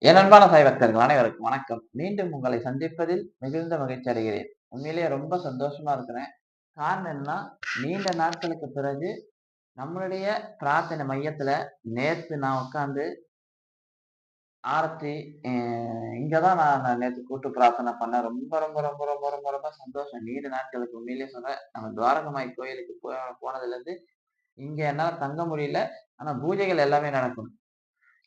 என் அன்பான சாய் அனைவருக்கும் வணக்கம். மீண்டும் உங்களை சந்திப்பதில் மிகுந்த மகிழ்ச்சி அடைகிறேன். உண்மையிலேயே ரொம்ப சந்தோஷமா இருக்கிறேன். காரணம் என்னன்னா நீண்ட நாட்களுக்கு பிறகு நம்மளுடைய பிரார்த்தனை மையத்துல நேத்து நான் உட்காந்து ஆரத்தி அஹ் இங்கதான் நான் நேற்று நேத்து கூட்டு பிரார்த்தனை பண்ணேன். ரொம்ப ரொம்ப ரொம்ப ரொம்ப ரொம்ப ரொம்ப சந்தோஷம். நீண்ட நாட்களுக்கு உண்மையிலேயே சொல்றேன். நம்ம துவாரகமாய் கோயிலுக்கு போ போனதுல இருந்து இங்க என்னால தங்க முடியல. ஆனா பூஜைகள் எல்லாமே நடக்கும்.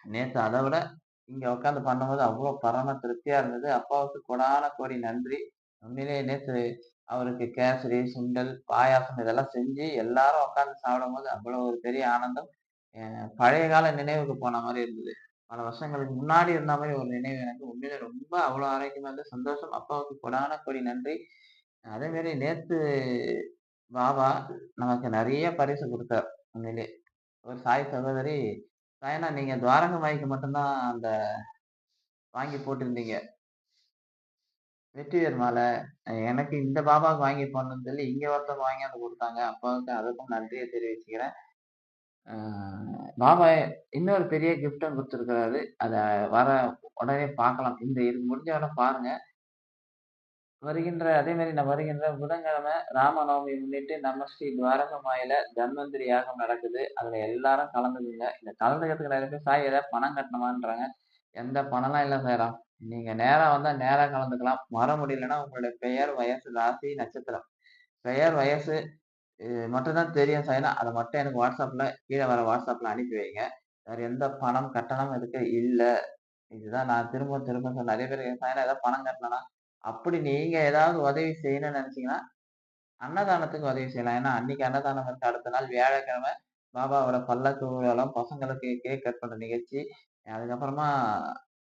நேத்து அதை விட இங்க உட்காந்து பண்ணும்போது அவ்வளவு பரம திருப்தியா இருந்தது. அப்பாவுக்கு கொடான கோடி நன்றி. உண்மையிலேயே நேற்று அவருக்கு கேசரி சுண்டல் பாயாசம் இதெல்லாம் செஞ்சு எல்லாரும் உட்காந்து சாப்பிடும் போது அவ்வளவு ஒரு பெரிய ஆனந்தம். பழைய கால நினைவுக்கு போன மாதிரி இருந்தது. பல வருஷங்களுக்கு முன்னாடி இருந்த மாதிரி ஒரு நினைவு எனக்கு. உண்மையிலே ரொம்ப அவ்வளவு ஆரோக்கியமா இருந்தது. சந்தோஷம். அப்பாவுக்கு கொடான கோடி நன்றி. அதே மாதிரி நேத்து பாபா நமக்கு நிறைய பரிசு கொடுத்தார். உண்மையிலே. ஒரு சாய் சகோதரி சாயனா நீங்க துவாரக மாய்க்கு மட்டும்தான் அந்த வாங்கி போட்டிருந்தீங்க. வெற்றிவேர் மாலை எனக்கு இந்த பாபாவுக்கு வாங்கி போடணும்னு சொல்லி இங்க ஒருத்தவங்க வாங்கி வந்து கொடுத்தாங்க. அப்பாவுக்கு அதுக்கும் நன்றியை தெரிவிச்சுக்கிறேன். பாபா இன்னொரு பெரிய கிஃப்டும் கொடுத்துருக்கிறாரு. அதை வர உடனே பார்க்கலாம். இந்த இது முடிஞ்ச உடனே பாருங்க. வருகின்ற அதே மாதிரி நான் வருகின்ற புதன்கிழமை ராமநவமி முன்னிட்டு நம்ம ஸ்ரீ துவாரகமாயில தன்வந்திரி யாகம் நடக்குது. அதுல எல்லாரும் கலந்துக்குங்க. இந்த கலந்துக்கிறதுக்கு நிறைய பேர் சாய் ஏதாவது பணம் கட்டணுமான்றாங்க. எந்த பணம்லாம் இல்லை சாய்ராம் நீங்க நேரா வந்தா நேரா கலந்துக்கலாம். வர முடியலன்னா உங்களுடைய பெயர் வயசு ராசி நட்சத்திரம். பெயர் வயசு இது தெரியும் சாய்னா அதை மட்டும் எனக்கு வாட்ஸ்அப்ல கீழே வர வாட்ஸ்அப்ல அனுப்பி வைங்க. வேற எந்த பணம் கட்டணம் எதுக்கு இல்லை. இதுதான் நான் திரும்ப திரும்ப நிறைய பேர் சாய்னா ஏதாவது பணம் கட்டலாம் அப்படி நீங்க ஏதாவது உதவி செய்யணும்னு நினைச்சீங்கன்னா அன்னதானத்துக்கு உதவி செய்யலாம். ஏன்னா அன்னைக்கு அன்னதானம் வந்து அடுத்த நாள் வியாழக்கிழமை பாபாவோட பல்லக்கு ஊர்வலம் பசங்களுக்கு கேக் கட் பண்ற நிகழ்ச்சி அதுக்கப்புறமா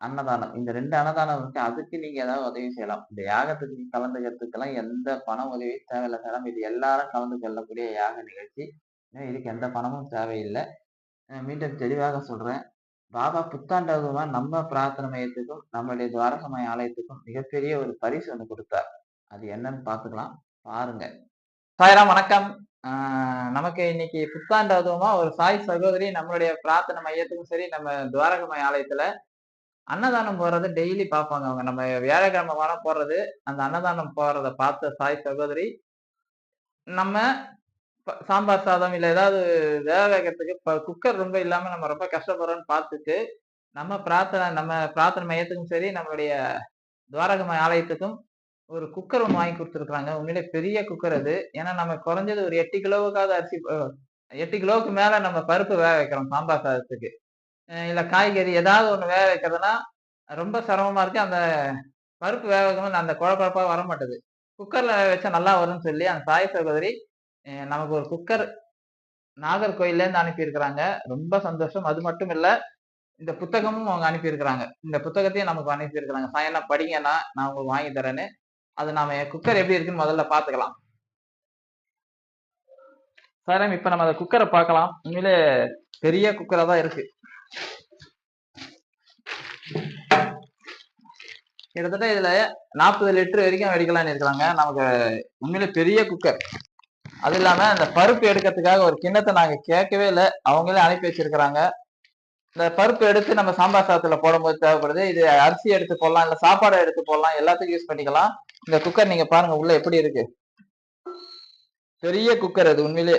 அன்னதானம். இந்த ரெண்டு அன்னதானம் இருக்கு அதுக்கு நீங்க ஏதாவது உதவி செய்யலாம். இந்த யாகத்துக்கு கலந்துக்கிறதுக்கெல்லாம் எந்த பணம் உதவி தேவையில்லை சார் இது எல்லாரும் கலந்து கொள்ளக்கூடிய யாக நிகழ்ச்சி. இதுக்கு எந்த பணமும் தேவையில்லை. மீண்டும் தெளிவாக சொல்றேன். பாபா புத்தாண்டதுமா நம்ம பிரார்த்தனை மையத்துக்கும் நம்மளுடைய துவாரகமய ஆலயத்துக்கும் மிகப்பெரிய ஒரு பரிசு ஒன்று கொடுத்தார். அது என்னன்னு பார்த்துக்கலாம். பாருங்க. சாயராம் வணக்கம். ஆஹ் நமக்கு இன்னைக்கு புத்தாண்டு அதுவுமா ஒரு சாய் சகோதரி நம்மளுடைய பிரார்த்தனை மையத்துக்கும் சரி நம்ம துவாரகமய ஆலயத்துல அன்னதானம் போறது டெய்லி பார்ப்பாங்க அவங்க. நம்ம வியாழக்கிழமை வாரம் போடுறது. அந்த அன்னதானம் போறதை பார்த்த சாய் சகோதரி நம்ம சாம்பார் சாதம் இல்லை ஏதாவது வேக வைக்கிறதுக்கு இப்போ குக்கர் ரொம்ப இல்லாமல் நம்ம ரொம்ப கஷ்டப்படுறோம்னு பார்த்துட்டு நம்ம பிரார்த்தனை நம்ம பிரார்த்தனை மையத்துக்கும் சரி நம்மளுடைய துவாரகம ஆலயத்துக்கும் ஒரு குக்கர் ஒன்று வாங்கி கொடுத்துருக்குறாங்க. உண்மையிலே பெரிய குக்கர் அது. ஏன்னா நம்ம குறைஞ்சது ஒரு எட்டு கிலோவுக்காவது அரிசி எட்டு கிலோவுக்கு மேலே நம்ம பருப்பு வேக வைக்கிறோம் சாம்பார் சாதத்துக்கு. இல்லை காய்கறி ஏதாவது ஒன்று வேக வைக்கிறதுனா ரொம்ப சிரமமாக இருக்குது அந்த பருப்பு வேக வைக்கும்போது அந்த குழப்பழப்பாக வர மாட்டேது குக்கரில் வச்சா நல்லா வரும்னு சொல்லி அந்த தாய் சகோதரி நமக்கு ஒரு குக்கர் நாகர்கோயில்ல இருந்து அனுப்பியிருக்கிறாங்க. ரொம்ப சந்தோஷம். அது மட்டும் இல்ல இந்த புத்தகமும் அவங்க அனுப்பியிருக்கிறாங்க. இந்த புத்தகத்தையும் நமக்கு அனுப்பியிருக்கிறாங்க. சாயனா படிங்கன்னா நான் உங்களுக்கு வாங்கி தரேன்னு. அது நாம குக்கர் எப்படி இருக்குன்னு முதல்ல பாத்துக்கலாம் சாரம் இப்ப நம்ம அந்த குக்கரை பார்க்கலாம். உண்மையிலே பெரிய குக்கரா தான் இருக்கு. கிட்டத்தட்ட இதுல நாற்பது லிட்டர் வரைக்கும் வெடிக்கலாம்னு இருக்கிறாங்க நமக்கு உண்மையிலே பெரிய குக்கர். அது இல்லாம இந்த பருப்பு எடுக்கிறதுக்காக ஒரு கிண்ணத்தை நாங்க கேட்கவே இல்லை. அவங்களே அனுப்பி வச்சிருக்கிறாங்க. இந்த பருப்பு எடுத்து நம்ம சாம்பார் சாதத்துல போடும்போது தேவைப்படுது. இது அரிசி எடுத்து போடலாம் இல்ல சாப்பாடு எடுத்து போடலாம். எல்லாத்துக்கும் யூஸ் பண்ணிக்கலாம். இந்த குக்கர் நீங்க பாருங்க உள்ள எப்படி இருக்கு? பெரிய குக்கர் அது உண்மையிலே.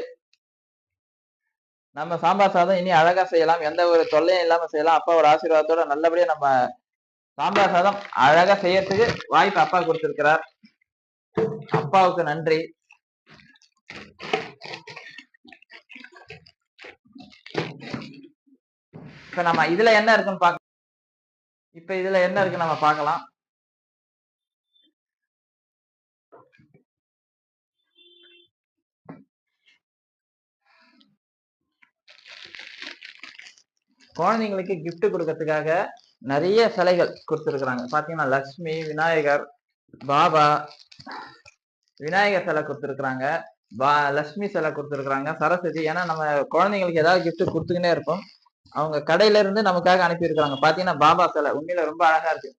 நம்ம சாம்பார் சாதம் இனி அழகா செய்யலாம். எந்த ஒரு தொல்லையும் இல்லாம செய்யலாம். அப்பா ஒரு ஆசீர்வாதத்தோட நல்லபடியா நம்ம சாம்பார் சாதம் அழகா செய்யறதுக்கு வாய்ப்பு அப்பா கொடுத்திருக்கிறார். அப்பாவுக்கு நன்றி. இப்ப நம்ம இதுல என்ன இருக்குன்னு பாக்க இப்ப இதுல என்ன இருக்கு நம்ம பார்க்கலாம் குழந்தைங்களுக்கு கிஃப்ட் கொடுக்கறதுக்காக நிறைய சிலைகள் கொடுத்துருக்குறாங்க. பாத்தீங்கன்னா லக்ஷ்மி விநாயகர் பாபா விநாயகர் சிலை கொடுத்துருக்குறாங்க. பா லக்ஷ்மி சிலை கொடுத்துருக்குறாங்க. சரஸ்வதி ஏன்னா நம்ம குழந்தைங்களுக்கு ஏதாவது கிஃப்ட் கொடுத்துக்கினே இருப்போம். அவங்க கடையில இருந்து நமக்காக அனுப்பியிருக்கிறாங்க. பாத்தீங்கன்னா பாபா சிலை உண்மையில ரொம்ப அழகா இருக்கு.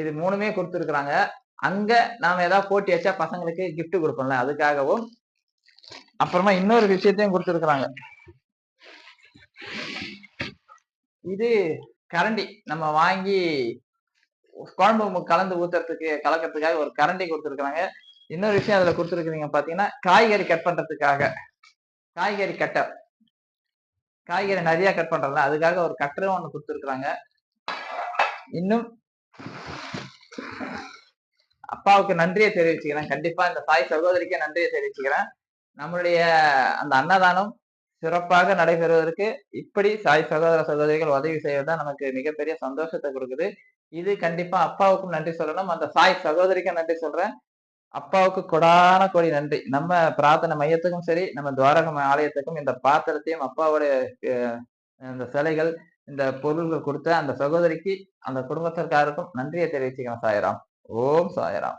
இது மூணுமே கொடுத்துருக்குறாங்க. அங்க நாம ஏதாவது போட்டி வச்சா பசங்களுக்கு கிஃப்ட் கொடுப்போம்ல அதுக்காகவும். அப்புறமா இன்னொரு விஷயத்தையும் கொடுத்துருக்குறாங்க. இது கரண்டி. நம்ம வாங்கி குழம்பு கலந்து ஊத்துறதுக்கு கலக்கிறதுக்காக ஒரு கரண்டி கொடுத்துருக்குறாங்க. இன்னொரு விஷயம் அதுல கொடுத்துருக்கீங்க பாத்தீங்கன்னா காய்கறி கட் பண்றதுக்காக. காய்கறி கட்டர் காய்கறி நிறைய கட் பண்றதுல அதுக்காக ஒரு கட்டரும் ஒன்று கொடுத்துருக்குறாங்க. இன்னும் அப்பாவுக்கு நன்றியை தெரிவிச்சுக்கிறேன். கண்டிப்பா இந்த தாய் சகோதரிக்கே நன்றியை தெரிவிச்சுக்கிறேன். நம்மளுடைய அந்த அன்னதானம் சிறப்பாக நடைபெறுவதற்கு இப்படி சாய் சகோதர சகோதரிகள் உதவி செய்வதுதான் நமக்கு மிகப்பெரிய சந்தோஷத்தை கொடுக்குது. இது கண்டிப்பா அப்பாவுக்கும் நன்றி சொல்லணும். அந்த சாய் சகோதரிக்கும் நன்றி சொல்றேன். அப்பாவுக்கு கொடான கோடி நன்றி. நம்ம பிரார்த்தனை மையத்துக்கும் சரி நம்ம துவாரகம் ஆலயத்துக்கும் இந்த பாத்திரத்தையும் அப்பாவுடைய இந்த சிலைகள் இந்த பொருள்கள் கொடுத்த அந்த சகோதரிக்கு அந்த குடும்பத்திற்காருக்கும் நன்றியை தெரிவிச்சுக்கிறேன் சாயராம். ஓம் சாயராம்.